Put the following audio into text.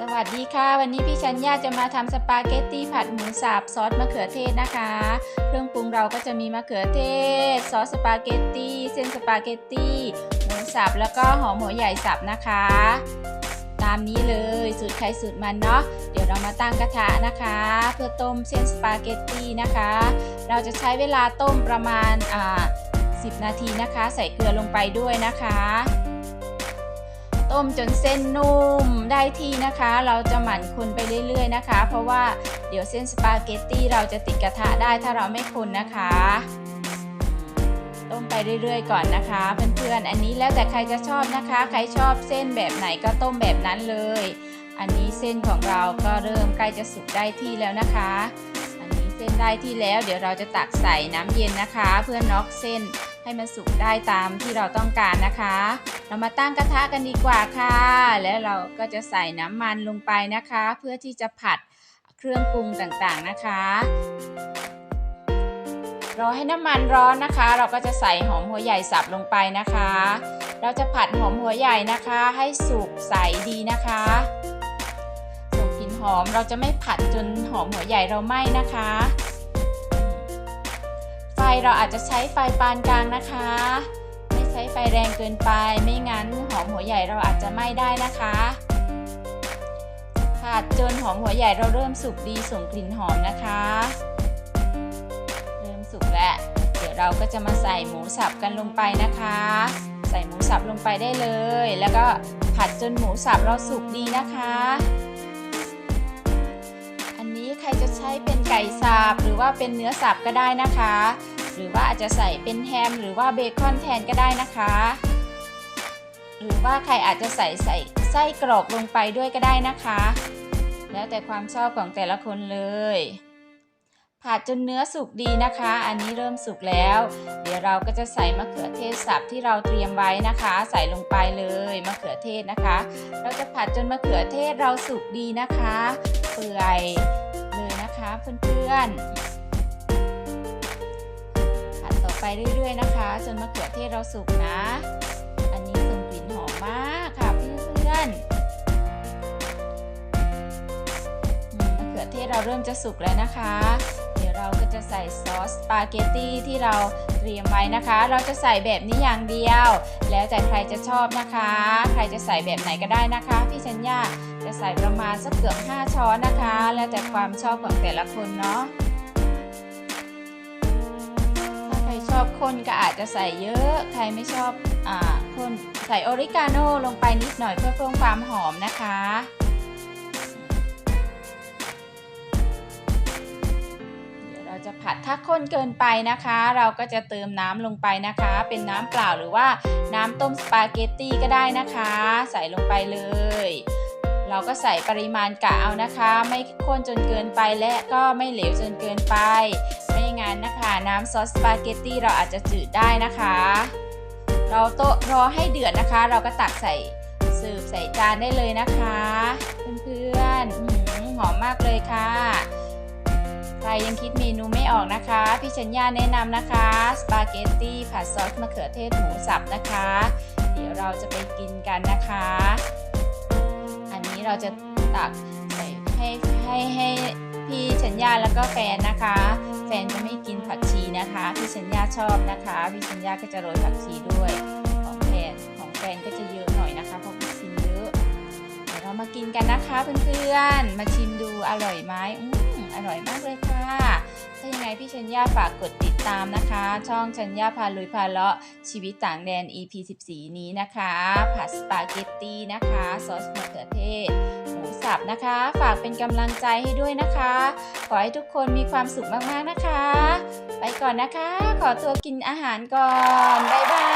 สวัสดีค่ะ วันนี้พี่ชัญญาจะมาทำสปาเกตตี้ผัดหมูสับซอสมะเขือเทศนะคะ เครื่องปรุงเราก็จะมีมะเขือเทศ ซอสสปาเกตตี้เส้นสปาเกตตี้หมูสับแล้วก็หอมหัวใหญ่สับนะคะ ตามนี้เลยสูตรใครสูตรมันเนาะเดี๋ยวเรามาตั้งกระทะนะคะ เพื่อต้มเส้นสปาเกตตี้นะคะ เราจะใช้เวลาต้มประมาณอ่า10 นาทีนะคะ ใส่เกลือลงไปด้วยนะคะ ต้มจนเส้นนุ่มได้ที่นะคะ เราจะหมั่นคนไปเรื่อยๆนะคะ เพราะว่าเดี๋ยวเส้นสปาเกตตี้เราจะติดกระทะได้ถ้าเราไม่คนนะคะ ต้มไปเรื่อยๆ ก่อนนะคะ เพื่อนๆ อันนี้แล้วแต่ใครจะชอบนะคะ ใครชอบเส้นแบบไหนก็ต้มแบบนั้นเลย อันนี้เส้นของเราก็เริ่มใกล้จะสุกได้ที่แล้วนะคะ อันนี้เส้นได้ที่แล้ว เดี๋ยวเราจะตักใส่น้ำเย็นนะคะ เพื่อน็อกเส้นให้มันสุกได้ตามที่เราต้องการนะคะ เรามาตั้งกระทะกันดีกว่าค่ะ แล้วเราก็จะใส่น้ำมันลงไปนะคะ เพื่อที่จะผัดเครื่องปรุงต่างๆนะคะ รอให้น้ำมันร้อนนะคะ เราก็จะใส่หอมหัวใหญ่สับลงไปนะคะ เราจะผัดหอมหัวใหญ่นะคะ ให้สุกใสดีนะคะส่งกลิ่นหอมเราจะไม่ผัดจนหอมหัวใหญ่เราไหม้นะคะ ไฟเราอาจจะใช้ไฟปานกลางนะคะ ช้ไฟแรงเกินไป ไม่งั้นหอมหัวใหญ่เราอาจจะไหม้ได้นะคะผัดจนหอมหัวใหญ่เราเริ่มสุกดีส่งกลิ่นหอมนะคะ เริ่มสุกแล้ว เดี๋ยวเราก็จะมาใส่หมูสับกันลงไปนะคะ ใส่หมูสับลงไปได้เลย แล้วก็ผัดจนหมูสับเราสุกดีนะคะ อันนี้ใครจะใช้เป็นไก่สับหรือว่าเป็นเนื้อสับก็ได้นะคะ หรือว่าอาจจะใส่เป็นแฮมหรือว่าเบคอนแทนก็ได้นะคะ หรือว่าใครอาจจะใส่ใส่ไส้กรอกลงไปด้วยก็ได้นะคะ แล้วแต่ความชอบของแต่ละคนเลยผัดจนเนื้อสุกดีนะคะ อันนี้เริ่มสุกแล้ว เดี๋ยวเราก็จะใส่มะเขือเทศสับที่เราเตรียมไว้นะคะ ใส่ลงไปเลยมะเขือเทศนะคะ เราจะผัดจนมะเขือเทศเราสุกดีนะคะ เปื่อยเลยนะคะเพื่อนๆผัดต่อ ไปเรื่อยๆนะคะจนมะเขือเทศเราสุกนะ อันนี้ส่งกลิ่นหอมมากค่ะเพื่อนๆอืมมะเขือเทศเราเริ่มจะสุกแล้วนะคะ เดี๋ยวเราก็จะใส่ซอสสปาเกตตี้ที่เราเตรียมไว้นะคะ เราจะใส่แบบนี้อย่างเดียว แล้วแต่ใครจะชอบนะคะ ใครจะใส่แบบไหนก็ได้นะคะพี่ชัญญาจะใส่ประมาณสักเกือบ5ช้อนนะคะ แล้วแต่ความชอบของแต่ละคนเนาะ อบข้นก็อาจจะใส่เยอะ ใครไม่ชอบอ่าข้นใส่ออริกาโน่ลงไปนิดหน่อยเพื่อเพิ่มความหอมนะคะเดี๋ยวเราจะผัดถ้าข้นเกินไปนะคะ เราก็จะเติมน้ำลงไปนะคะ เป็นน้ำเปล่าหรือว่าน้ำต้มสปาเกตตี้ก็ได้นะคะ ใส่ลงไปเลย เราก็ใส่ปริมาณกะเอานะคะ ไม่ข้นจนเกินไปและก็ไม่เหลวจนเกินไป ไม่งั้นนะคะ น้ำซอสสปาเกตตี้เราอาจจะจืดได้นะคะ เราโต๊ะรอให้เดือดนะคะ เราก็ตักใส่เสิร์ฟใส่จานได้เลยนะคะ เพื่อนๆหอมมากเลยค่ะ ใครยังคิดเมนูไม่ออกนะคะ พี่ชัญญาแนะนำนะคะสปาเกตตี้ผัดซอสมะเขือเทศหมูสับนะคะ เดี๋ยวเราจะไปกินกันนะคะ เราจะตักใส่ให้ให้ให้พี่ชัญญาแล้วก็แฟนนะคะ แฟนจะไม่กินผักชีนะคะ พี่ชัญญาชอบนะคะ พี่ชัญญาก็จะโรยผักชีด้วย ของแฟนของแฟนก็จะเยอะหน่อยนะคะเพราะพี่กินเยอะเดี๋ยวเรามากินกันนะคะเพื่อนๆมาชิมดูอร่อยไหมอืม อร่อยมากเลยค่ะ ถ้ายังไงพี่ชัญญาฝากกดติดตามนะคะ ช่องชัญญาพาลุยพาเลาะชีวิตต่างแดน EP 14 นี้นะคะ ผัดสปาเกตตี้นะคะ ซอสมะเขือเทศ หมูสับนะคะ ฝากเป็นกำลังใจให้ด้วยนะคะ ขอให้ทุกคนมีความสุขมากๆนะคะ ไปก่อนนะคะ ขอตัวกินอาหารก่อน บ๊ายบาย